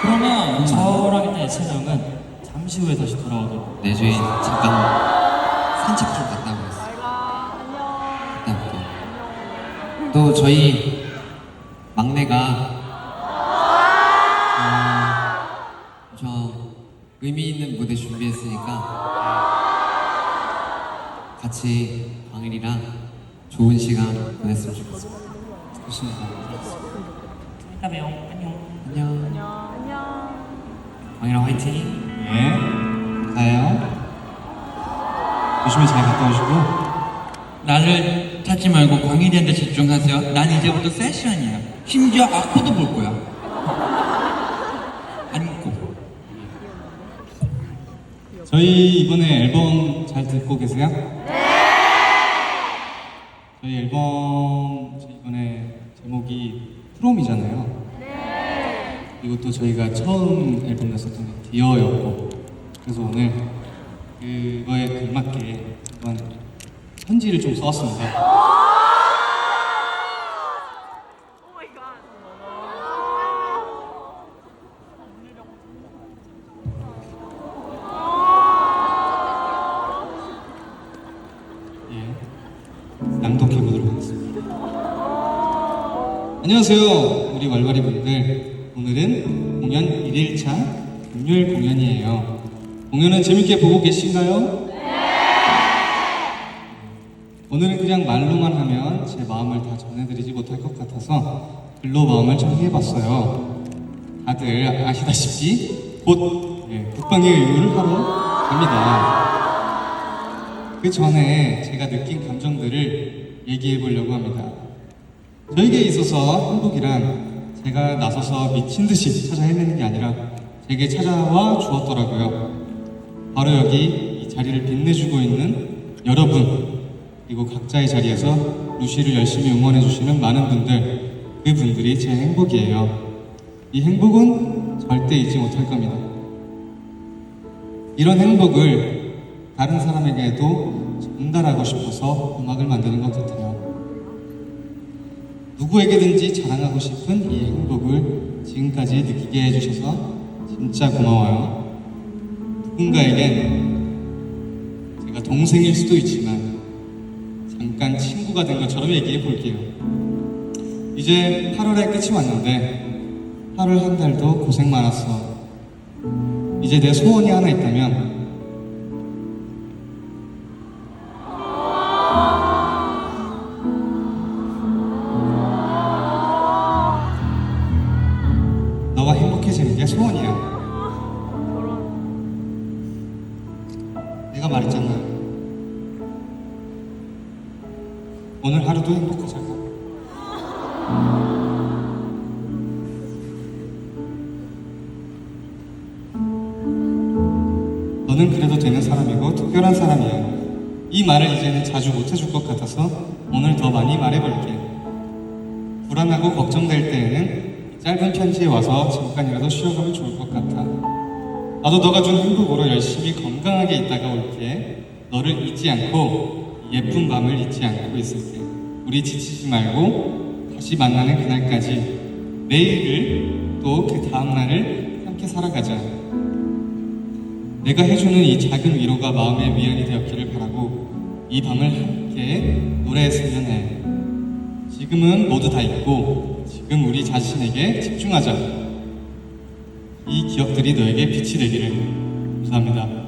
그러면 저랑 일단 예찬이 형은 잠시 후에 다시 돌아오도록. 네, 저희 잠깐 산책 좀 갔다 오겠습니다. 갔다 올게요. 또 저희 막내가 어, 저 의미 있는 무대 준비했으니까 같이 광일이랑 좋은 시간 보냈으면 좋겠습니다. 좋습니다. 이따 봬요. 안녕. 안녕. 광일아 화이팅. 예. 가요. 조심히 잘 갔다 오시고. 나를 찾지 말고 광일이한테 집중하세요. 난 이제부터 세션이야. 심지어 악보도 볼 거야. 안고. 저희 이번에 앨범 잘 듣고 계세요? 네. 저희 앨범 이번에 제목이 프롬이잖아요. 네. 또 저희가 처음 앨범 냈었던 게 디어였고 그래서 오늘 그거에 걸맞게 한번 편지를 좀 써왔습니다. 예. 안녕하세요, 우리 왈왈이 분들. 오늘은 공연 1일차 금요일 공연이에요. 공연은 재밌게 보고 계신가요? 네! 오늘은 그냥 말로만 하면 제 마음을 다 전해드리지 못할 것 같아서 글로 마음을 정리해봤어요. 다들 아시다시피 곧 예, 북방의 의무를 하러 갑니다. 그 전에 제가 느낀 감정들을 얘기해 보려고 합니다. 저에게 있어서 행복이란 제가 나서서 미친 듯이 찾아 헤매는 게 아니라 제게 찾아와 주었더라고요. 바로 여기 이 자리를 빛내주고 있는 여러분, 그리고 각자의 자리에서 루시를 열심히 응원해 주시는 많은 분들, 그 분들이 제 행복이에요. 이 행복은 절대 잊지 못할 겁니다. 이런 행복을 다른 사람에게도 전달하고 싶어서 음악을 만드는 것 같아요. 누구에게든지 자랑하고 싶은 이 행복을 지금까지 느끼게 해주셔서 진짜 고마워요. 누군가에겐 제가 동생일 수도 있지만 잠깐 친구가 된 것처럼 얘기해 볼게요. 이제 8월의 끝이 왔는데 8월 한 달도 고생 많았어. 이제 내 소원이 하나 있다면 소원이야. 내가 말했잖아. 오늘 하루도 행복하자. 너는 그래도 되는 사람이고 특별한 사람이야. 이 말을 이제는 자주 못해줄 것 같아서 오늘 더 많이 말해볼게. 불안하고 걱정될 때에는 짧은 편지에 와서 잠깐이라도 쉬어가면 좋을 것 같아. 나도 너가 준 행복으로 열심히 건강하게 있다가 올게. 너를 잊지 않고 이 예쁜 밤을 잊지 않고 있을게. 우리 지치지 말고 다시 만나는 그날까지 내일을 또 그 다음날을 함께 살아가자. 내가 해주는 이 작은 위로가 마음의 위안이 되었기를 바라고 이 밤을 함께 노래했으면 해. 지금은 모두 다 잊고 지금 우리 자신에게 집중하자. 이 기억들이 너에게 빛이 되기를 감사합니다.